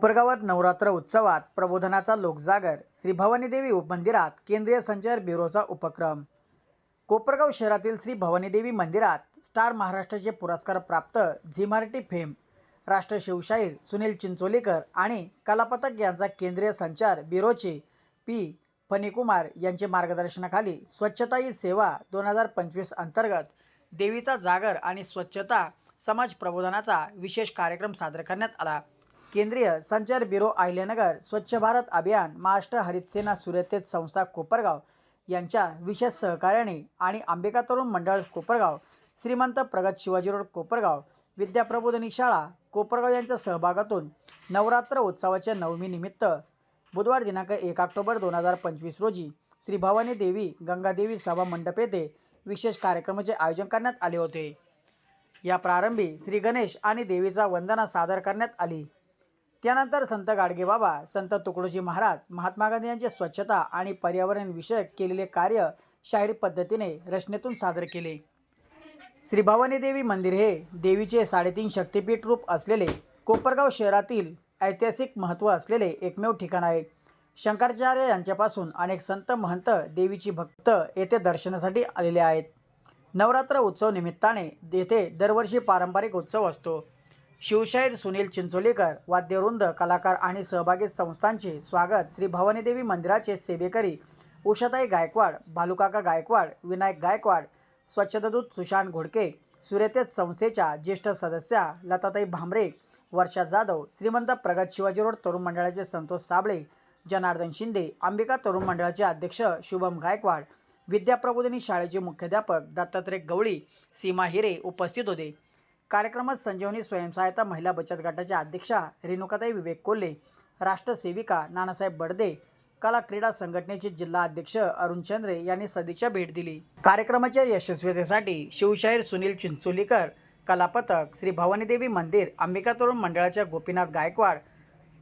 कोपरगावात नवरात्र उत्सवात प्रबोधनाचा लोकजागर श्री भवानीदेवी उपमंदिरात केंद्रीय संचार ब्युरोचा उपक्रम. कोपरगाव शहरातील श्री भवानीदेवी मंदिरात स्टार महाराष्ट्राचे पुरस्कार प्राप्त झी मराठी फेम राष्ट्र शिवशाहीर सुनील चिंचोलीकर आणि कलापथक यांचा केंद्रीय संचार ब्युरोचे पी फणीकुमार यांचे मार्गदर्शनाखाली स्वच्छता ही सेवा दोन हजार पंचवीस अंतर्गत देवीचा जागर आणि स्वच्छता समाज प्रबोधनाचा विशेष कार्यक्रम सादर करण्यात आला. केंद्रीय संचार ब्युरो अहिल्यानगर स्वच्छ भारत अभियान महाराष्ट्र हरित सेना संस्था कोपरगाव यांच्या विशेष सहकार्याने आणि अंबिका तरुण मंडळ कोपरगाव श्रीमंत प्रगत शिवाजी रोड कोपरगाव विद्याप्रबोधनी शाळा कोपरगाव यांच्या सहभागातून नवरात्र उत्सवाच्या नवमीनिमित्त बुधवार दिनांक एक ऑक्टोबर दोन हजार पंचवीस रोजी श्री भवानी देवी गंगादेवी सभा मंडप येथे विशेष कार्यक्रमाचे आयोजन करण्यात आले होते. या प्रारंभी श्री गणेश आणि देवीचा वंदना सादर करण्यात आली. त्यानंतर संत गाडगे बाबा संत तुकडोजी महाराज महात्मा गांधी यांचे स्वच्छता आणि पर्यावरण विषयक केलेले कार्य शाहीर पद्धतीने रचनेतून सादर केले. श्री भवानी देवी मंदिर हे देवीचे साडेतीन शक्तिपीठ रूप असलेले कोपरगाव शहरातील ऐतिहासिक महत्त्व असलेले एकमेव ठिकाण आहे. शंकराचार्य यांच्यापासून अनेक संत महंत देवीची भक्त येथे दर्शनासाठी आलेले आहेत. नवरात्र उत्सव निमित्ताने येथे दरवर्षी पारंपरिक उत्सव असतो. शिवशाहीर सुनील चिंचोलीकर वाद्यवृंद कलाकार आणि सहभागी संस्थांचे स्वागत श्री भवानीदेवी मंदिराचे सेवेकरी उषाताई गायकवाड भालुकाका गायकवाड विनायक गायकवाड स्वच्छतादूत सुशांत घोडके सूर्यतेज संस्थेच्या ज्येष्ठ सदस्या लताताई भांबरे वर्षा जाधव श्रीमंत प्रगत शिवाजी रोड तरुण मंडळाचे संतोष साबळे जनार्दन शिंदे अंबिका तरुण मंडळाचे अध्यक्ष शुभम गायकवाड विद्याप्रबोधिनी शाळेचे मुख्याध्यापक दत्तात्रय गवळी सीमा हिरे उपस्थित होते. कार्यक्रमात संजीवनी स्वयंसहायता महिला बचत गटाच्या अध्यक्षा रेणुकाताई विवेक कोल्हे राष्ट्रसेविका नानासाहेब बडदे कला क्रीडा संघटनेचे जिल्हा अध्यक्ष अरुण चंद्रे यांनी सदिच्छा भेट दिली. कार्यक्रमाच्या यशस्वीतेसाठी शिवशाहीर सुनील चिंचोलीकर कलापथक श्री भवानीदेवी मंदिर अंबिका तरुण मंडळाच्या गोपीनाथ गायकवाड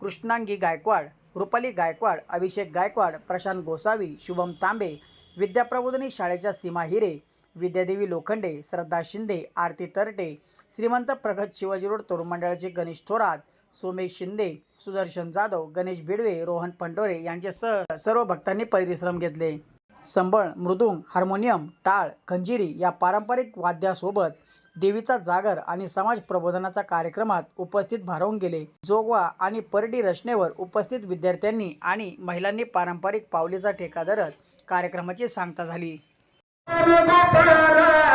कृष्णांगी गायकवाड रुपाली गायकवाड अभिषेक गायकवाड प्रशांत गोसावी शुभम तांबे विद्याप्रबोधनी शाळेच्या सीमा हिरे विद्यादेवी लोखंडे श्रद्धा शिंदे आरती तरटे श्रीमंत प्रगत शिवाजी रोड तरुण मंडळाचे गणेश थोरात सोमेश शिंदे सुदर्शन जाधव गणेश भिडवे रोहन पंडोरे यांच्यासह सर्व भक्तांनी परिश्रम घेतले. संबळ मृदुंग हार्मोनियम टाळ खंजिरी या पारंपरिक वाद्यासोबत देवीचा जागर आणि समाज प्रबोधनाचा कार्यक्रमात उपस्थित भारावून गेले. जोगवा आणि परडी रचनेवर उपस्थित विद्यार्थ्यांनी आणि महिलांनी पारंपरिक पावलीचा ठेका धरत कार्यक्रमाची सांगता झाली.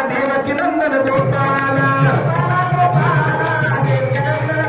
దేవకినందన గోపాల గోపాల దేవకినందన